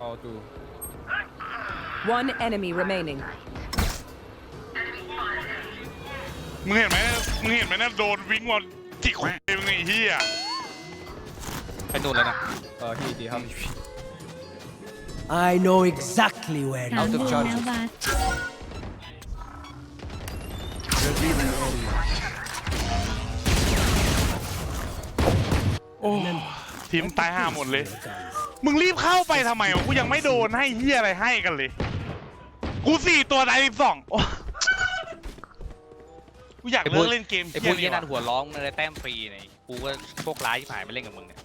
all two One enemy remaining. มึงเห็นไหมมึงเห็นไหมนะโดนวิ่งวันจิกคุยมึงไอ้เหี้ยไปนู่นแล้วนะ uh he he help me I know exactly where หลั you ง Out of วง charges แล้วบาสทีมตายห่าหมดเลย มึงรีบเข้าไปทำไมวะกูยังไม่โดนให้เหี้ยอะไรให้กันเลย กูสี่ตัวตายสิบสองโอ้กูอยากไอ้พเลิวกกเล่นเกมไอ้พวกเหี้เหี้ยยนี่นั่นหัวร้องเลยแต้มฟรีเนี่ยกูก็พวกร้ายที่ผ่านไปเล่นกับมึงเนี่ย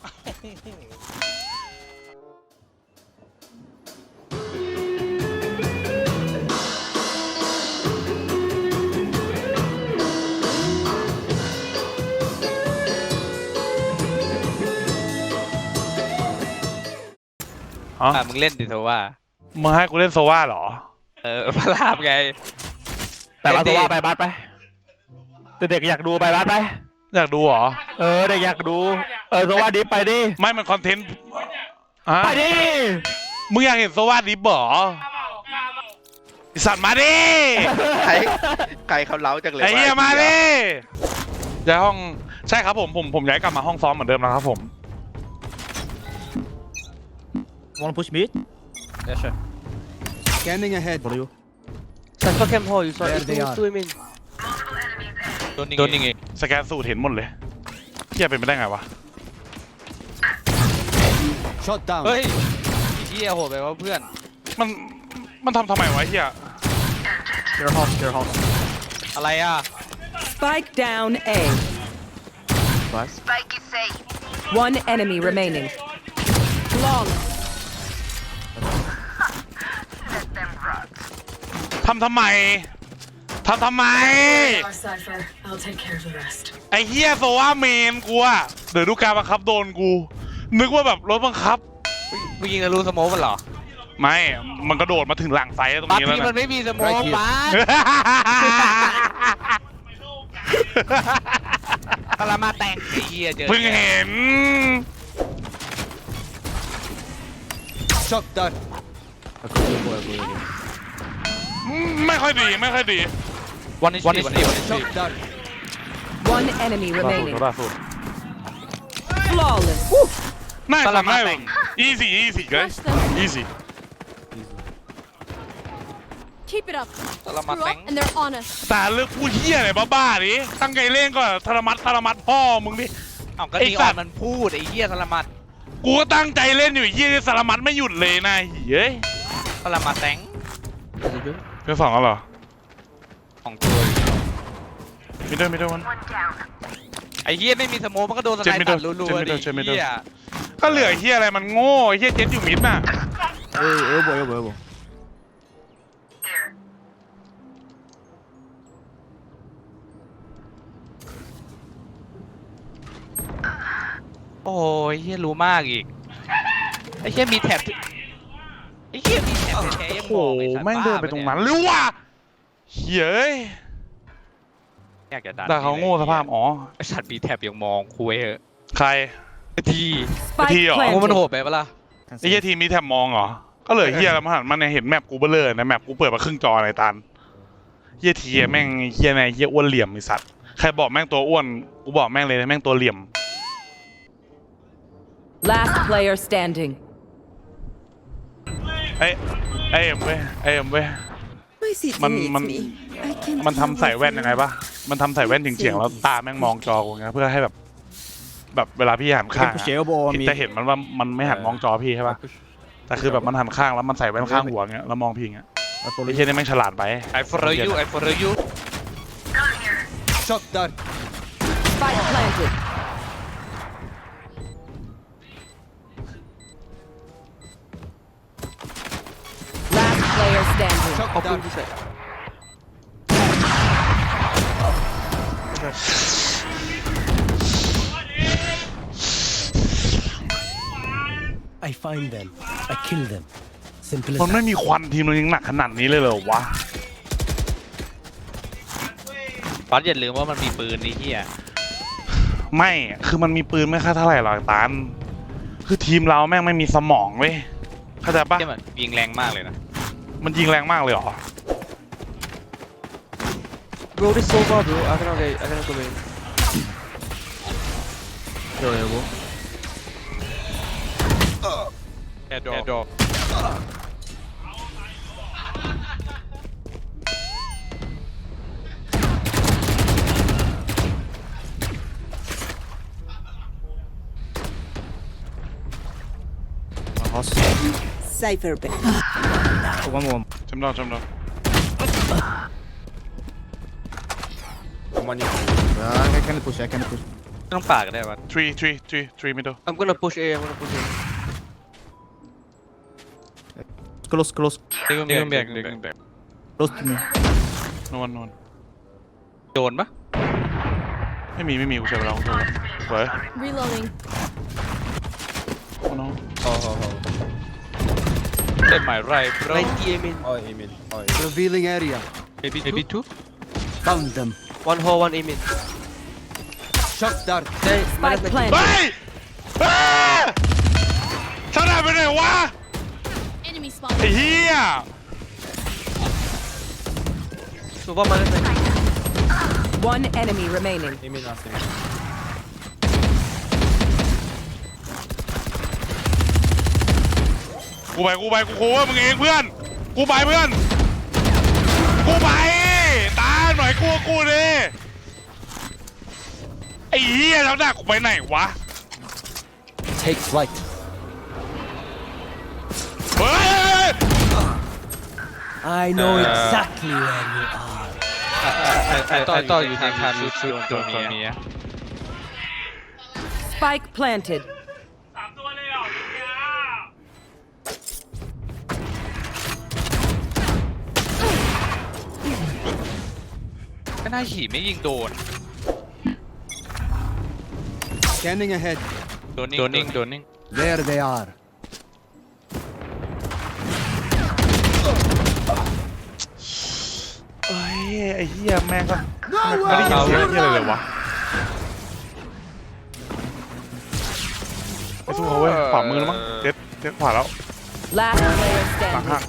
อ๋อ อะมึงเล่นดิเถอะว่ามึงให้กูเล่นโซว่าเหรอ เออพระรามไง แต่ว่าเล่นดิตัวว่าไปบัสไปแต่เด็กอยากดูไปบัสไป อยากดูเหรอ เออเด็กอยากดู เออตัวว่าดิฟไปดิ ไม่มันคอนเทนต์อะไปดิ มึงอยากเห็นโซว่าดิบเหรอไอ้สัตว์มาดิ ใครใครเขาเล้าจังเลยไอ้เหี้ยวะมาดิย้ายห้อง ใช่ครับผม ผม ผมย้ายกลับมาห้องซ้อมเหมือนเดิมแล้วครับผม Wanna push mid yeah sure Scanning ahead. for you Central camp hall, you saw There they are. swim in. โดนยิงโดนยังไงสแกนสูตรเห็นหมดเลยเฮียเป็นไปได้ไงวะ Shot down. เฮ้ยไอ้เหี้ยโหดไปว่าเพื่อน มัน มันทำทำไมวะเฮีย Their house their house อะไรอะ Spike down A. Nice One enemy remaining. Flawless. ทำทำไมทำทำไม Our cipher. I'll take care of the rest. ไอ้เฮียโซว่าเมนกูอะเดี๋ยวดูการบังคับโดนกู นึกว่าแบบรถบังคับ มึงยิงทะลุสโมกมันเหรอไม่ มันกระโดดมาถึงหลังไฟตรงบัสนี้แล้วพี่มันนะ ไม่มีสโมก Right here. บัสกำลังมาแต่งไอ้เหี้ยเจอเพิ่งเห็น Shot down. ไม่ค่อยดีไม่ค่อยดีวันนี้วันนี้วันนี้ Shot down. One enemy ล่าสุด remaining. ล่าสุด Flawless. น่าสลัจะบมาไม่แต่ง easy easy guys easy keep it up กำลังมา Screw แต่ง up and they're on us แต่เลือกพูดเฮียอะไรบ้าๆดิตั้งใจเล่นก่อนธรมัดธรมัดพ่อมึงดิเอ้าก็ไอ้นีสัออตนว์ มันพูดไอ้เหี้ยสลัมมัดกูก็ตั้งใจเล่นอยู่ไอ้เฮียสารมัดไม่หยุดเลยนะเฮ้ยสลัมมาแต่ง เพื่อสองแล้วเหรอของตัวมิดเดิลมิดเดิลวัน ไอ้เหี้ยไม่มีสโมกมันก็โดนสไนเจ็บไม่ด์โดตันดรัวๆดิเจ็บไม่โดนเหี้ยก็เหลือไอ้เฮียอะไรมันโง่ไอ้เฮียเจ็ดอยู่มิดน่ะ Hey elbow elbow elbow โอ้ยเหี้ยรู้มากอีกไอ้เหี้ยมีแท็บไอ้เหี้ยมีแท็ บแท้ๆยังโอ้มโหองไอ้สัตว์แม่งเดินไปตรงนั้นหรือวะเฮ้ยอยากจะดันแต่เขาโง่สภาพอ๋อไอ้สัตว์มีแท็บยังมองคุยเหอะใครไอ้ที Spike Here. โอ้มันโห planted. ดไปปะล่ะไอ้เฮียทีมมีแถบมองเหรอ ก็เหลือเฮียแล้วมันหันมาเนี่ยเห็นแมปกูเบลอนะแมปกูเปิดมาครึ่งจอในตันเฮียทีแม่งเฮียในเฮียอ้วนเหลี่ยมไอสัตว์ใครบอกแม่งตัวอ้วนกูบอกแม่งเลยนะแม่งตัวเหลี่ยม Last player standing. ไอ้ไอ้เอ็มเว้ยไอ้เอ็มเว้ย My city มัน needs มัน me. I can มันทำใส่แว่นยังไงปะมันทำใส่แว่นถึงเฉียงๆแล้วตาแม่งมองจอกูไงเพื่อให้แบบ แบบเวลาพี่หันข้าง push อะ elbow เห็นมีจะเห็นมันว่ามันไม่หันมองจอพี่ใช่ปะแต่คือแบบมันหันข้างแล้วมันใส่แว่นข้างหัวเงี้ยแล้วมองพี่เงี้ย I follow ไอ้ you เฮียนี่แม่งฉลาดไปไอ้ follow you ไอ้ follow you Shot down. Spike planted. Standing. Shot down. I find them. I kill them. Simple มันไม่มีควันทีมเรายังหนักขนาดนี้เลยเหรอวะตอนอย่าลืมว่ามันมีปืนนี่เหี้ยไม่คือมันมีปืนไม่ค่าเท่าไหร่หรอกตานคือทีมเราแม่งไม่มีสมองเว้ยเข้าใจปะเฮียมันยิงแรงมากเลยนะ มันยิงแรงมากเลยเหรอ Bro, this so far, bro. I cannot get. I cannot go in. Your elbow. แอร์ดรอป Uh, house. Cypher bet. Oh, one more. จำได้จำได้ Come on, you. Uh, I can push. I can push. ไม่ต้องปากก็ได้ปะ three three three three middle I'm gonna push A. I'm gonna push A. Close, close, เด็กเด็กแบกเด็กแบก close to me. นวลนวลโดนปะไม่มีไม่มีกูใช้เวลากูใช้เวลาสวย Reloading. โอ้น้อง Oh, oh, oh. เต็มหมายไร bro A main. Oh, amen. Oh, Revealing area. maybe maybe two Found them. One hole, one A main. Shock dart. Stay. Spike planted. เฮ้ยเฮ้ยชนะไปไหนวะ Enemy ไอ้ spotted. เหี้ย So one minus nine. One enemy remaining. amen nothing. กูไปกูไปกูโค้งมึงเองเพื่อน กูไปเพื่อน กูไป ตาหน่อยกูกูดิไอ้เหี้ยแล้วหน้ากูไปไหนวะ Take flight. เฮ้ย I know Uh, exactly where you are. I I thought I thought you think can shoot shoot from here Spike planted. ก็น่าขี่ไม่ยิงโดน Scanning ahead. โดนนิ่งโดนนิ่งโดนนิ่ง There they are. เอ้ยไอ้เหี้ยแม่งก็ไม่ได้ยินเสียงเหี้ยอะไรเลยวะไอ้สู้เขาเว้ยขวามือแล้วมั้งเจ็ดเจ็ดขวาแล้ว Last player หลัง standing. ห่าง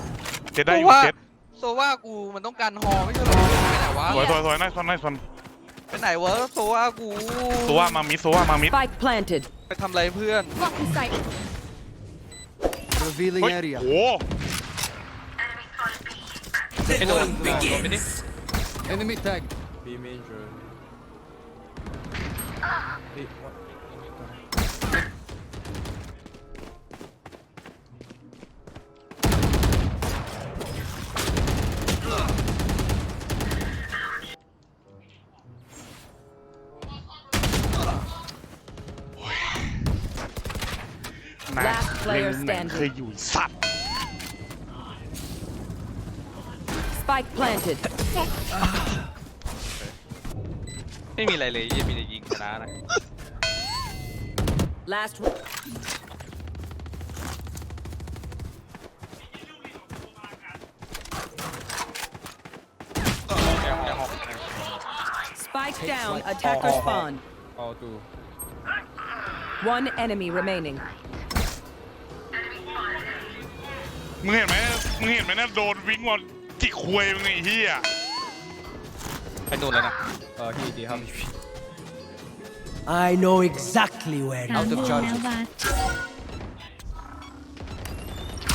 เจ็ดได้อยู่เจ็ด โซว่ากูมันต้องการฮอไม่ใช่หรอไปไหนวะ สวยสวยสวยน่าชนน่าชนไปไหนวะโซว่ากูตัวว่ามามิดตัวว่ามามิด Spike planted. ไปทำอะไรเพื่อน Blocking sight. Revealing เฮ้ย area. โอ้ไอ้โดนโดนไม่ได้ Enemy tag. B major. player เล่นไหน standing เคยอยู่สัตว์ Spike planted. ไม่มีอะไรเลยยังมีแต่ยิงชนะนะ Last. ยังยังหก Spike down. Attacker spawn. All two. One enemy remaining. มึงเห็นไหมมึงเห็นไหมนะโดนวิ่งบอลจิกควยมึงไอ้เหี้ยไปนู่นแล้วนะ Uh, he did how much? I know exactly where you Out of charges.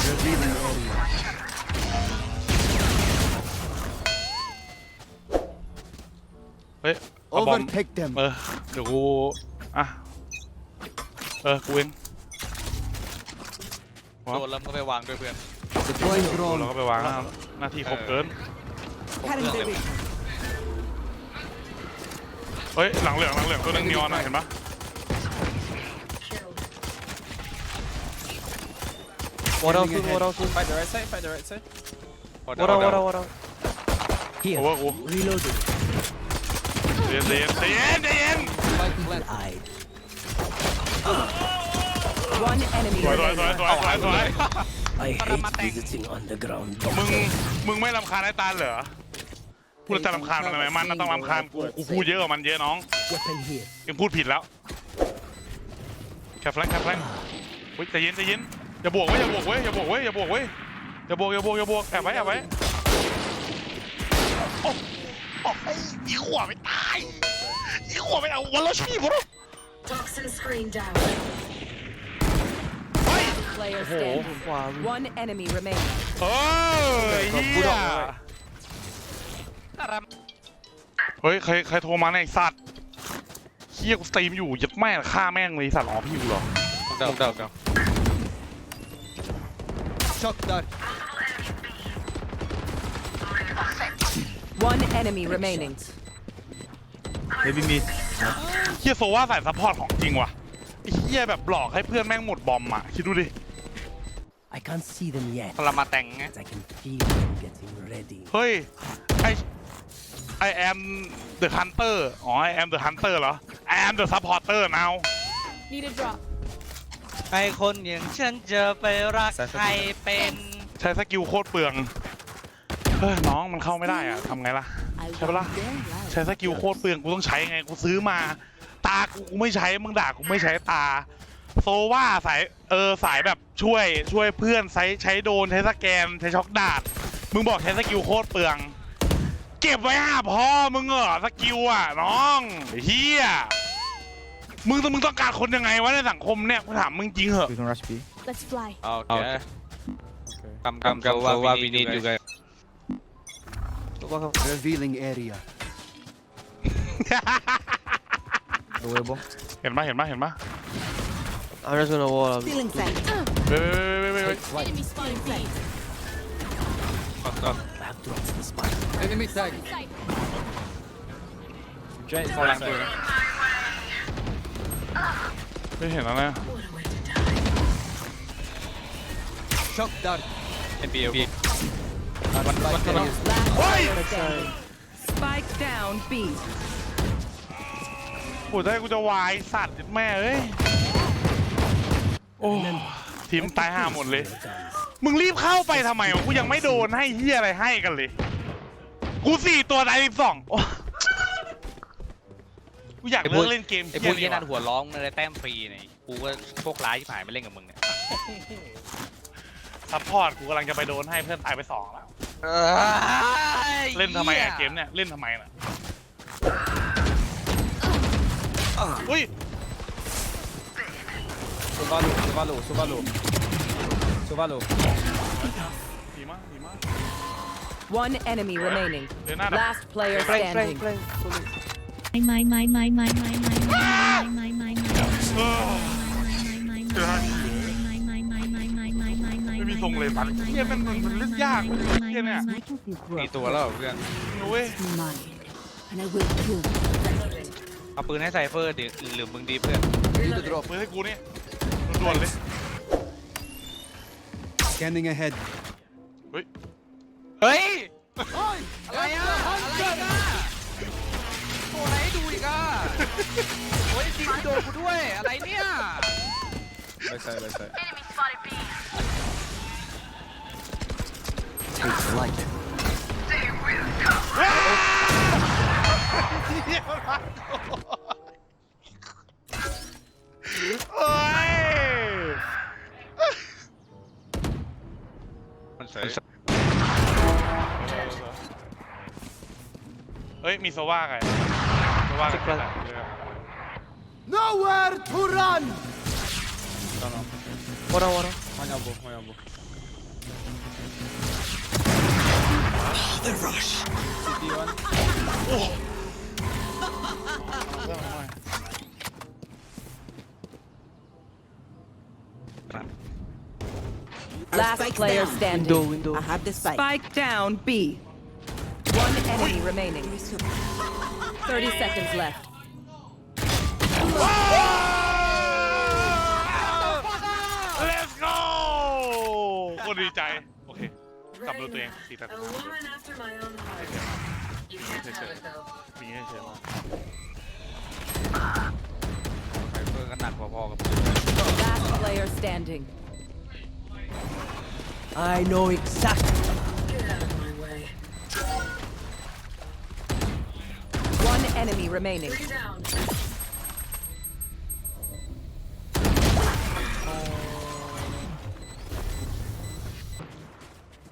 Revealing area. เฮ้ยเอาบอม Overtake them. เออเดี๋ยวกูอะเออกูเองโดนแล้วก็ไปวางด้วยเพื่อน Deploying เรา drone. ก็ไปวางหน้าหน้าที่ครบเกินครบเครื่องเลยเฮ้ย หลังเหลืองหลังเหลืองตัวนึงนีออนนะเห็นปะ What else? What else? Fight the right side, fight the right side. What else? What else? What else? โอเวอร์กู Reloaded. เย็นเย็นเย็นเย็น Spike planted. Eyed. One enemy สวยสวยสวย remaining. สวยสวยสวย I hate visiting underground. มึง มึงไม่รำคาญไอ้ตาลเหรอ พูดแล้วจะรำคาญมันทำไมมันน่ะต้องรำคาญกูกูพูดเยอะกว่ามันเยอะน้อง Weapon here. ยังพูดผิดแล้วแคปแฟลงแคปแฟลงเฮ้ยใจเย็นใจเย็นใจอย่าบวกเว้ยอย่าบวกเว้ยอย่าบวกเว้ยอย่าบวกเว้ยอย่าบวกอย่าบวกอย่าบวกแอบไว้แอบไว้โอ้โอ้ยอีขวาไม่ตายอีขวาไม่เอาวันละชีพวะ Toxin screen down. Player Oh, standing. wow. One enemy remaining. เฮ้ยเฮียเฮ้ยใครใครโทรมาเนี่ยไอ้สัตว์เฮียกูสตรีมอยู่ยัดแม่งฆ่าแม่งเลยไอ้สัตว์อ๋อพี่อยู่เหรอเดาเดาเดา Shock dart. One enemy remaining. Maybe mid. เฮียโซว่าใส่ซัพพอร์ตของจริงว่ะไอ้เฮียแบบหลอกให้เพื่อนแม่งหมดบอมอะคิดดูดิ I can't see them yet. พลมาแต่งไง I can feel them getting ready. เฮ้ย ไอ I am the hunter อ๋อ I am the hunter เหรอ I am the supporter now Need a drop. ใครคนอย่างฉันจะไปรักใครเป็นใช้สกิลโคตรเปลือง เฮ้ย น้องมันเข้าไม่ได้อะทำไงล่ะใช่ปะล่ะใช้สกิลโคตรเปลืองกูต้องใช้ไง กูซื้อมา ตากูกูไม่ใช้ มึงด่ากูไม่ใช้ตา โซว่าสายเออสายแบบช่วยช่วยเพื่อนใช้ใช้โดนใช้สแกนใช้ช็อกดาดมึงบอกใช้สกิลโคตรเปลือง เก็บไว้หาพ่อมึงเหรอสกิลอะน้องไอ้เฮียมึงมึงต้องการคนยังไงวะในสังคมเนี่ยกูถามมึงจริงเหอะ We can rush B. Let's fly. โอเคคำคำคำว่าว่าวินิจอยู่ไง Revealing area. Go elbow. เห็นปะเห็นปะเห็นปะ I'm just gonna wall up. Wait, wait, wait, wait, wait. wait. Fucked up. I have drops in the spot. Enemy tag. Giant falling through. Cái hiển I? Shock dart. NBO. One, one, one. Why? Spike down B. โอ้ยได้กูจะวายสัตว์แม่เอ้ย อ้ทีมตายห่าหมดเลย มึงรีบเข้าไปทำไมวะกูยังไม่โดนให้เฮียอะไรให้กันเลย กูสี่ตัวได้สิบสองโอ้กูอยากเลิกเล่นเกมไอ้เฮีพยวกนี่เหี้ยนั่นว่ะหัวร้องมันเลยแต้มฟรีเนี่ยกูก็โชคร้ายที่ผ่านไม่เล่นกับมึงเนี่ยซัพพอร์ตกูกำลังจะไปโดนให้เพื่อนตายไปสองแล้ว เล่นทำไมอะเกมเนี่ย เล่นทำไมน่ะอุ้ย Suvalu Suvalu Suvalu Suvalu ดีมากดีมาก One enemy remaining. เดินหน้าดับ Last player Flank, flank, standing. flank. my my my my my my my my my my เออ my เจอหน้าไม่มีทรงเลยตันเฮียมันมันมันเล่นยากเว้ยเฮียเนี่ยมีตัวแล้วเหรอเพื่อนนุ้ย Mine. And I will kill them. เอาปืนให้ไซเฟอร์ดิหรือมึงดีเพื่อน Need the drop. มือให้กูเนี่ย ด่วนๆเลย Scanning ahead. เฮ้ย เฮ้ย อะไรอะ อะไรอะโอ้อะไรให้ดูอีกอะโอ้ยจริงโดนกูด้วย อะไรเนี่ย Right side right side Takes light. โอ้ยมันเส ยเอ้ย Nowhere to run! ตอนนั้น Ora ora. Olha a boca. The rush. Last player Window, standing. window. I have the spike. Spike down B. One enemy remaining. 30 seconds left. Let's go โคตรดีใจ โอเค กลับมาดูตัวเองสี่แปด A woman after my own heart. You can't have it though. มีให้เฉยมาก ไซเฟอร์ก็หนักพอๆกับ Last player standing. I know exactly. Get out of my way. One enemy remaining. Three down.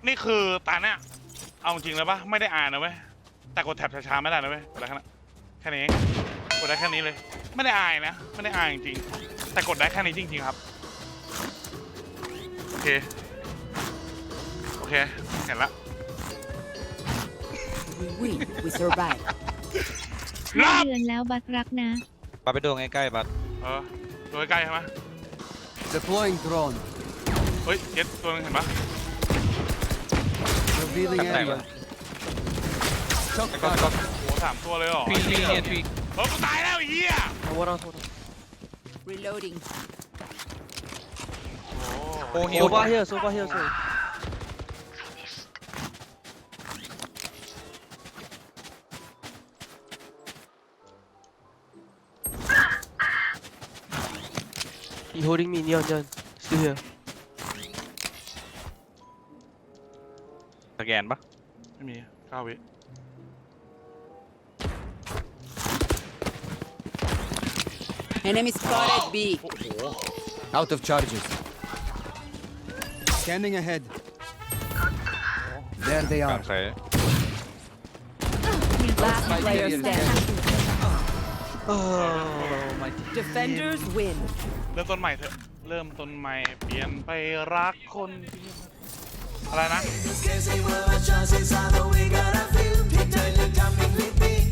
นี่คือตาเนี่ยเอาจริงแล้วปะไม่ได้อ่านนะเว้ยแต่กดแท็บช้าๆไม่ได้นะเว้ยกดได้แค่นั้นแค่นี้เองกดได้แค่นี้เลย ไม่ได้อายนะ ไม่ได้อายจริงๆแต่กดได้แค่นี้จริง ๆ ครับ โอเคโอเค เห็นละ We win. We survive. ห้าเดือนแล้วบัตรรักนะบัตไปดูใกล้ๆบัตเออตัวใกล้ๆใช่ไหม Deploying drone. เฮ้ยเจ็ดตัวนึงเห็นปะ Revealing area. Shock ก็ dart. ก็โอ้สามตัวเลยเหรอทรีทรีเนี่ยทรีเออกูตายแล้วไอ้เหี้ยโอ้โหโอ้โห Reloading. โอ้โซฟาเฮียโซฟาเฮีย โซ He holding me neon neon still here สแกนปะ ไม่มีเก้าวิ Enemy spotted B. โอ้โห Out of charges. Scanning ahead. There they กลา are. งใส่ Last player standing. Oh my Defenders win. เริ่มต้นใหม่เถอะ เริ่มต้นใหม่ เปลี่ยนไปรักคน อะไรนะ Coming with you, cause I